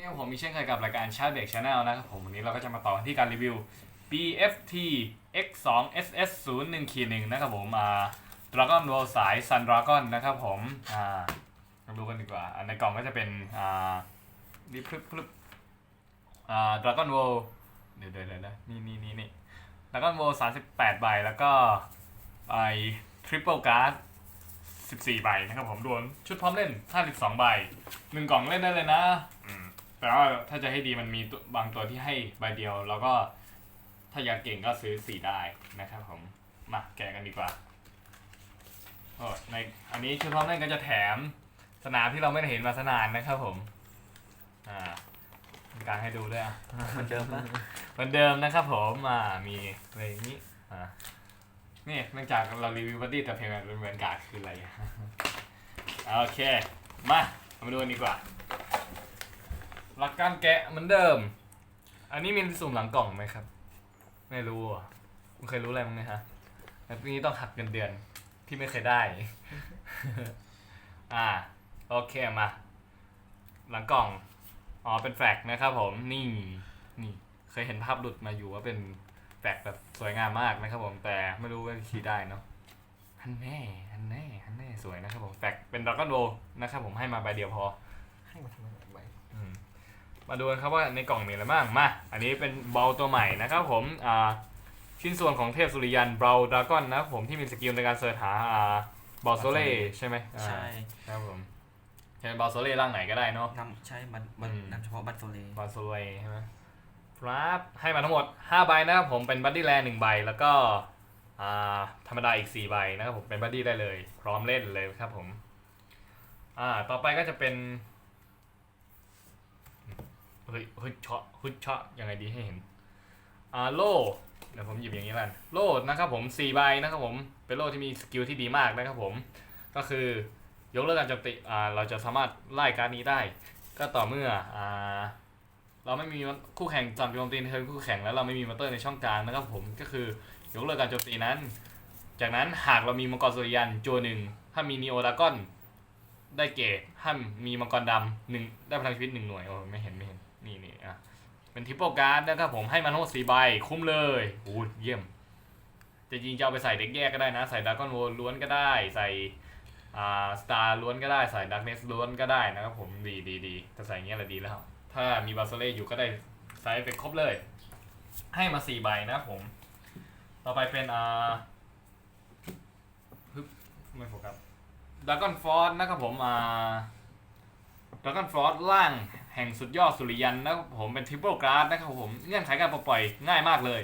นี่ผมมีเช่นเคยกับรายการชาร์เบกชาแนลนะครับผมวันนี้เราก็จะมาต่อที่การรีวิว BFT X2 SS 0 1ขีด1นะครับผมอ่า Dragon Ball สาย Sun Dragon นะครับผมอ่ามาดูกันดีกว่าในกล่องก็จะเป็นอ่านี่พลึบพลึบอ่า Dragon Ball เดี๋ยวเดี๋ยวเดี๋ยวนะนี่นี่นี่นี่ Dragon Ball 38ใบแล้วก็ไอ Triple Card 14 ใบนะครับผมรวมชุดพร้อมเล่น 52 ใบหนึ่งกล่องเล่นได้เลยนะ อืม แต่ว่าถ้าจะให้ดีมันมีตัวบางตัวที่ให้ใบเดียว แล้วก็ถ้าอยากเก่งก็ซื้อ4ได้นะครับผม มาแกะกันดีกว่าโอ้ในอันนี้ชุดพร้อมเล่นก็จะแถมสนามที่เราไม่ได้เห็นมาสนานนะครับผม อ่ามีการให้ดูด้วยอะเหมือนเดิมปะเหมือนเดิมนะครับผมอ่ามีอะไรอย่างนี้อ่านี่เนื่องจากเรารีวิวบัดดี้แต่เพลงมันเป็นเหมือนการ์ดคืออะไรอะโอเคมาเรามาดูกันดีกว่า หลักการแกะเหมือนเดิม อันนี้มีสุ่มหลังกล่องไหมครับ ไม่รู้อะคุณเคยรู้อะไรบ้างไหมฮะแล้วทีนี้ต้องหักเงินเดือนที่ไม่เคยได้ อ่า โอเคมา หลังกล่อง อ๋อ เป็นแฟกซ์นะครับผม นี่ นี่ เคยเห็นภาพหลุดมาอยู่ว่าเป็นแฟกซ์แบบสวยงามมากนะครับผม แต่ไม่รู้ว่าคีย์ได้เนาะฮันแน่ฮันแน่ฮันแน่สวยนะครับผม แฟกซ์เป็นดราก้อนโรนะครับผมให้มาใบเดียวพอ ให้มาทำไม มาดูกันครับว่าในกล่องมีอะไรบ้างมา อันนี้เป็นเบลตัวใหม่นะครับผมอ่าชิ้นส่วนของเทพสุริยันเบลดราก้อนนะครับผมที่มีสกิลในการเสิร์ชหาอ่าบอลโซเล่ใช่ไหมอ่าใช่ครับผมใช้บอลโซเล่ร่างไหนก็ได้เนาะ นำใช่บัตรบัตรอืม นำเฉพาะบัตรโซเลบอลโซเล่ใช่ไหมครับให้มาทั้งหมด5ใบนะครับผมเป็นบัดดี้แลนหนึ่งใบแล้วก็อ่าธรรมดาอีก4ใบนะครับผมเป็นบัดดี้ได้เลย พร้อมเล่นเลยครับผมอ่าต่อไปก็จะเป็น เฮ้ยฮึดเชาะฮึดเชาะยังไงดีให้เห็นอ่าโล่เดี๋ยวผมหยิบอย่างนี้ละโล่นะครับผม4ใบนะครับผมเป็นโล่ที่มีสกิลที่ดีมากนะครับผม ก็คือยกเลิกการโจมตีอ่าเราจะสามารถไล่การนี้ได้ ก็ต่อเมื่ออ่าเราไม่มีคู่แข่งจับโจมตีในเทิร์นคู่แข่งแล้วเราไม่มีมอเตอร์ในช่องกลางนะครับผมก็คือยกเลิกการโจมตีนั้น จากนั้นหากเรามีมังกรสุริยันโจหนึ่งถ้ามีนีโอดากอนได้เกตถ้ามีมังกรดำหนึ่งได้พลังชีวิตหนึ่งหน่วยโอ้ไม่เห็นไม่เห็น นี่นี่อะเป็นทิปเปิลการ์ดนะครับผมให้มันทั้งหมดสี่ใบคุ้มเลยโอ้เยี่ยมจะจริงจะเอาไปใส่เด็กแยกก็ได้นะ ใส่ดากอนโวล้วนก็ได้ใส่อ่าสตาร์ล้วนก็ได้ใส่ดักเนสล้วนก็ได้นะครับผมดีดีดีแต่ใส่เงี้ยแหละดีแล้ว ถ้ามีบาโซเล่อยู่ก็ได้ไซส์เป็นครบเลย ให้มาสี่ใบนะผม ต่อไปเป็นอ่าฮึบไม่โฟกัสดากอนฟอร์นะครับผมอ่าดากอนฟอร์ล่าง แห่งสุดยอดสุริยันนะครับผมเป็นทริปเปิลกร์ดนะครับผมเงื่อนไขการปลดปล่อยง่ายมากเลย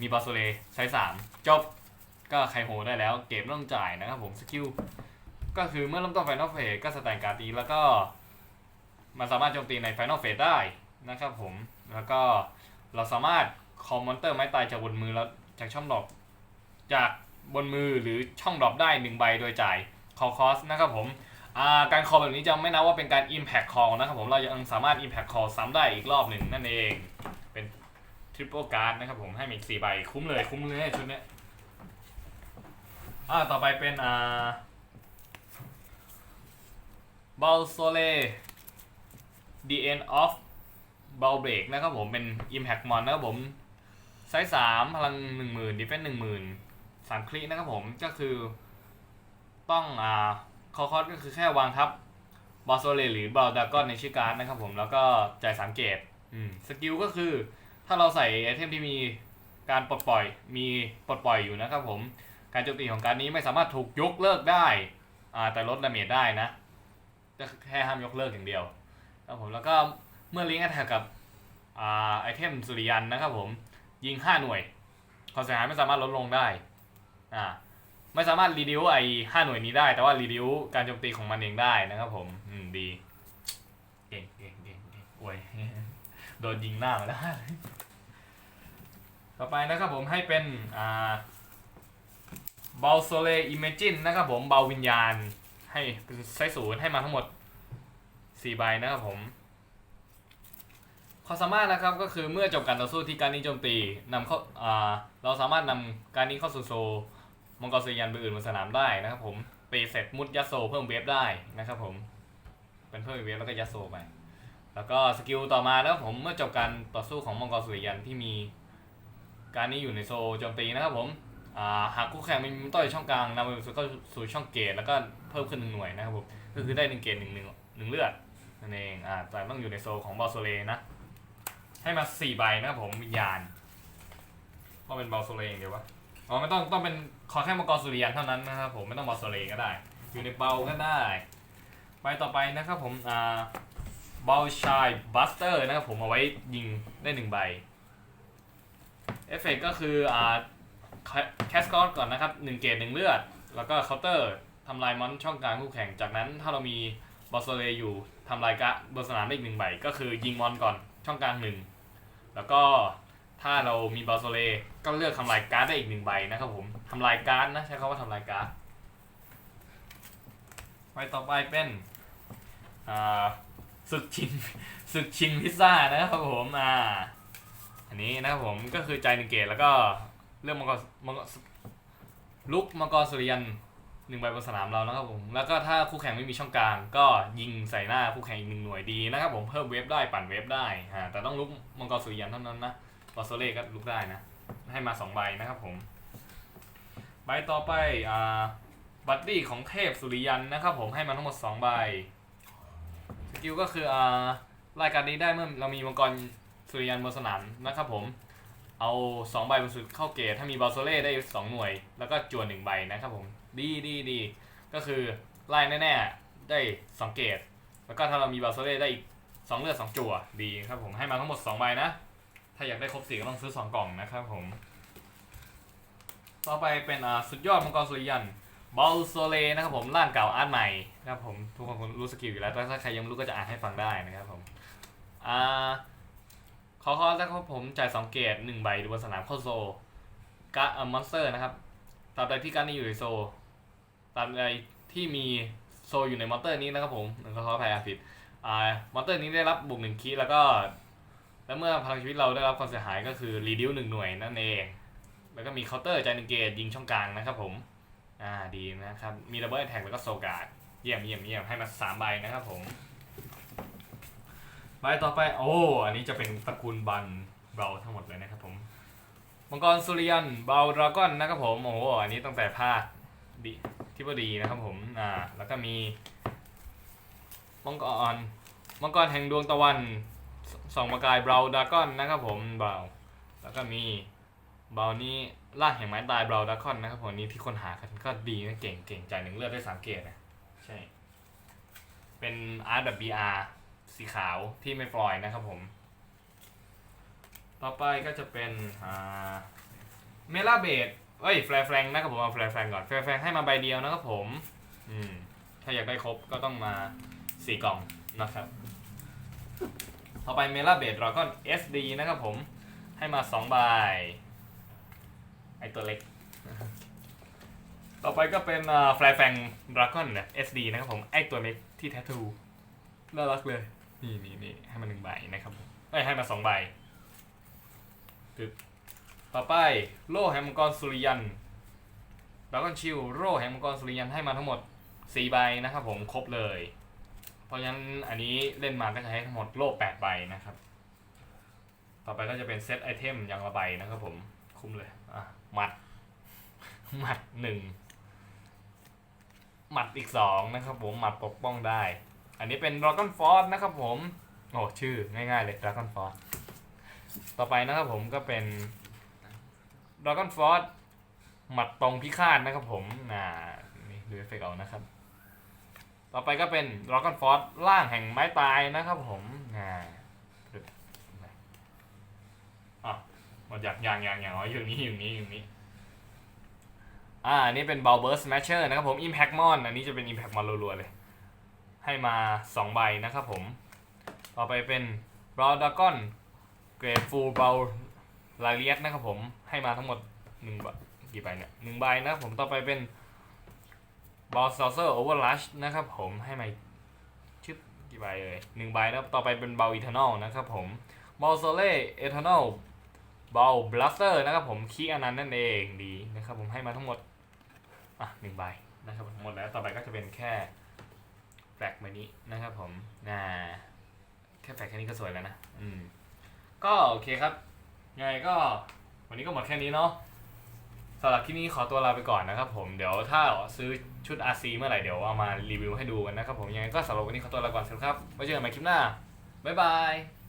มีบาโซเล่ใช้สามจบก็ไคโฮได้แล้ว เก็บไม่ต้องจ่ายนะครับผมสกิลก็คือเมื่อเริ่มต้นไฟนอลเฟสก็สแตนการ์ดตีแล้วก็ มันสามารถโจมตีใน Final Phase ได้นะครับผมแล้วก็เราสามารถคอมมอนเตอร์ไม้ตายจากบนมือแล้วจากช่องดรอปจากบนมือหรือช่องดรอปได้หนึ่งใบโดยจ่ายคอคอสนะครับผม การคอแบบนี้จะไม่นับว่าเป็นการ Impact Call นะครับผม เรายังสามารถ Impact Call ซ้ำได้อีกรอบหนึ่งนั่นเอง เป็น Triple Card นะครับผม ให้มาอีกสี่ใบ คุ้มเลย คุ้มเลยชุดนี้อ่าต่อไปเป็นอ่าบอลโซเล The End of b a l Break นะครับผม เป็น Impact Mon นะครับผม ไซส์สามพลังหนึ่งหมื่นดิเฟนหนึ่งหมื่นสามคลิกนะครับผม ก็คือต้องอ่า คอคอสก็คือแค่วางทับบอลโซเลหรือบอลดากอนในชื่อการ์ดนะครับผมแล้วก็จ่ายสามเกตสกิลก็คือ ถ้าเราใส่ไอเทมที่มีการปลดปล่อยมีปลดปล่อยอยู่นะครับผมการโจมตีของการนี้ไม่สามารถถูกยกเลิกได้อ่าแต่ลดดาเมจได้นะจะแค่ห้ามยกเลิกอย่างเดียวครับผมแล้วก็เมื่อลิงก์แอทแทกกับอ่าไอเทมสุริยันนะครับผมยิง 5 หน่วยความเสียหายไม่สามารถลดลงได้อ่า ไม่สามารถรีดิวไอ5หน่วยนี้ได้ แต่ว่ารีดิวการโจมตีของมันเองได้นะครับผมอืมดีเก่งเก่งเก่งเก่งอวยโดนยิงหน้ามาแล้ว ต่อไปนะครับผมให้เป็นอ่าบอลโซเลอิมเมจินนะครับผมเบาวิญญาณให้เป็นไซส์ศูนย์ให้มาทั้งหมดสี่ใบนะครับผมความสามารถนะครับก็คือเมื่อจบการต่อสู้ที่การนี้โจมตีนำเข้าอ่าเราสามารถนำการนี้เข้าสู่โซ มังกรสุริยันใบอื่นบนสนามได้นะครับผมตีเสร็จมุดยัโซเพิ่มเวฟได้นะครับผม เป็นเพิ่มเวฟแล้วก็ยัโซไป แล้วก็สกิลต่อมาแล้วผมเมื่อจบการต่อสู้ของมังกรสุริยันที่มีการนี้อยู่ในโซโจมตีนะครับผมอ่าหากคู่แข่งมีมินต้อยช่องกลางนำไปสู่เข้าสู่ช่องเกตแล้วก็เพิ่มขึ้นหนึ่งหน่วยนะครับผมก็คือได้หนึ่งเกตหนึ่งหนึ่งหนึ่งเลือดนั่นเองอ่าแต่ต้องอยู่ในโซของบอลโซเลนะ ให้มาสี่ใบนะครับผมวิญญาณต้องเป็นบอลโซเลอย่างเดียววะ อ๋อไม่ต้องต้องเป็นขอแค่มังกรสุริยันเท่านั้นนะครับผมไม่ต้องบอลโซเลก็ได้ อยู่ในเบาก็ได้ใบต่อไปนะครับผมอ่าเบอลชายบัสเตอร์นะครับผมเอาไว้ยิงได้หนึ่งใบเอฟเฟกก็คืออ่าแคสกอตก่อนนะครับหนึ่งเกตหนึ่งเลือด แล้วก็เคาน์เตอร์ทำลายมอนช่องกลางคู่แข่งจากนั้นถ้าเรามีบอสเลอยู่ทำลายกะบนสนามได้อีกหนึ่งใบก็คือยิงมอนก่อนช่องกลางหนึ่งแล้วก็ ถ้าเรามีบอสเลก็เลือกทำลายการ์ดได้อีกหนึ่งใบนะครับผมทำลายการ์ดนะใช้คำว่าทำลายการ์ดใบต่อไปเป็นอ่าศึกชิงศึกชิงพิซซ่านะครับผมอ่าอันนี้นะครับผมก็คือใจหนึ่งเกตแล้วก็เรื่องมังกรมังกรลุกมังกรสุริยันหนึ่งใบบนสนามเรานะครับผมแล้วก็ถ้าคู่แข่งไม่มีช่องกลาง ก็ยิงใส่หน้าคู่แข่งอีกหนึ่งหน่วยดีนะครับผมเพิ่มเวฟได้ปั่นเวฟได้อ่าแต่ต้องลุกมังกรสุริยันเท่านั้นนะ บอสโซเล่ก็ลุกได้นะ ให้มาสองใบนะครับผม ใบต่อไปอ่าบัดดี้ของเทพสุริยันนะครับผมให้มาทั้งหมดสองใบสกิลก็คืออ่ารายการนี้ได้เมื่อเรามีมังกรสุริยันบนสนามนะครับผมเอา2ใบบนสุดเข้าเกตถ้ามีบอลโซเล่ได้ 2 หน่วย แล้วก็จวน1ใบนะครับผม ดีดีดีก็คือไล่แน่ๆ ได้2เกตแล้วก็ถ้าเรามีบอลโซเล่ได้อีก 2 เลือด2จั่วดีครับผมให้มาทั้งหมด 2 ใบนะ ถ้าอยากได้ครบสี่ก็ต้องซื้อ2กล่องนะครับผม ต่อไปเป็นอ่าสุดยอดมังกรสุริยันบอลโซเลนะครับผมร่างเก่าอาร์ตใหม่นะครับผมทุกคนคงรู้สกิลอยู่แล้วแต่ถ้าใครยังไม่รู้ก็จะอ่านให้ฟังได้นะครับผมอ่าขอขอแล้วครับผมจ่ายสองเกตหนึ่งใบดูบนสนามเข้าโซกะเอ่อมอนสเตอร์นะครับตราบใดที่การนี้อยู่ในโซตราบใดที่มีโซอยู่ในมอนเตอร์นี้นะครับผมขอขออภัยอาผิดอ่ามอนเตอร์นี้ได้รับบวกหนึ่งคีแล้วก็ แล้วเมื่อพลังชีวิตเราได้รับความเสียหายก็คือรีดิวหนึ่งหน่วยนั่นเอง แล้วก็มีเคาน์เตอร์จานึ่งเกตยิงช่องกลางนะครับผม อ่าดีนะครับ มีดับเบิลแท็กแล้วก็โซการ์ดเยี่ยมเยี่ยมเยี่ยมให้มาสามใบนะครับผม ใบต่อไปโอ้อันนี้จะเป็นตระกูลบันเบาทั้งหมดเลยนะครับผมมังกรสุริยันเบาดราก้อนนะครับผมโอ้โหอันนี้ตั้งแต่ภาคดีที่ว่าดีนะครับผมอ่าแล้วก็มีมังกรมังกรแห่งดวงตะวัน ส่องประกายเบราดากอนนะครับผมเบาแล้วก็มีเบานี้ล่างแห่งไม้ตายเบราดัคอนนะครับผมนี้ที่คนหากันก็ดีนะเก่งเก่งใจหนึ่งเลือดได้สามเกตนะใช่ เป็นอาร์ตแบบ BR สีขาวที่ไม่ฟลอยนะครับผม ต่อไปก็จะเป็นอ่าเมล่าเบดเอ้ยแฟร์แฟรงนะครับผมเอาแฟร์แฟรงก่อนแฟร์แฟรงให้มาใบเดียวนะครับผม อืมถ้าอยากได้ครบก็ต้องมาสี่กล่องนะครับ ต่อไปเมล่าเบดเราก็ SD นะครับผม ให้มาสองใบไอตัวเล็ก ต่อไปก็เป็นแฟร์แฟงดราก้อนเนี่ย SD นะครับผม ไอตัวเล็กที่แททูน่ารักเลย นี่นี่นี่ให้มันหนึ่งใบนะครับผมเอ้ยให้มาสองใบตึกต่อไปโล่แห่งมังกรสุริยันดราก้อนชิลโล่แห่งมังกรสุริยันให้มาทั้งหมดสี่ใบนะครับผมครบเลย เพราะฉะนั้นอันนี้เล่นมาก็จะให้ทั้งหมดโล่แปดใบนะครับ ต่อไปก็จะเป็นเซตไอเทมอย่างละใบนะครับผมคุ้มเลยอะหมัดหมัดหนึ่งหมัดอีกสองนะครับผมหมัดปกป้องได้ อันนี้เป็น Dragon Force นะครับผมโอ้ชื่อง่ายๆเลย Dragon Force ต่อไปนะครับผมก็เป็น Dragon Force หมัดตรงพิฆาตนะครับผมน่านี่ดูเอฟเฟกต์เอานะครับ ต่อไปก็เป็น Dragon Force ล่างแห่งไม้ตายนะครับผมน่าอะหมดอยากอย่างอย่างอย่างอ๋ออยู่นี้อยู่นี้อยู่นี้อ่าอันนี้เป็น b a l b u r s Smasher นะครับผม Impact Mon อันนี้จะเป็น Impact Mon รัวๆเลย ให้มา 2 ใบนะครับผม ต่อไปเป็น b r o w Dragon Grateful b o w l a r i a t นะครับผมให้มาทั้งหมด1ใบกี่ใบเนี่ยหนึ่งใบนะครับผมต่อไปเป็น b a l Saucer Overrush นะครับผมให้มาชึบกี่ใบเลยหนึ่งใบนะครับต่อไปเป็น b a l Eternal นะครับผม b a l s o l e Eternal เบอลบลัสเตอร์นะครับผมคีย์อันนั้นนั่นเองดีนะครับผมให้มาทั้งหมดอะหนึ่งใบนะครับหมดแล้วต่อไปก็จะเป็นแค่แฟลกใบนี้นะครับผมน่าแค่ค่แฟกแค่นี้ก็สวยแล้วนะอืมก็โอเคครับยังไงก็วันนี้ก็หมดแค่นี้เนาะ สำหรับคลิปนี้ขอตัวลาไปก่อนนะครับผมเดี๋ยวถ้าซื้อชุด RC เมื่อไหร่เดี๋ยวเอามารีวิวให้ดูกันนะครับผมยังไงก็สำหรับวันนี้ขอตัวลาก่อนสวัสดีครับไว้เจอกันใหม่คลิปหน้าบ๊ายบาย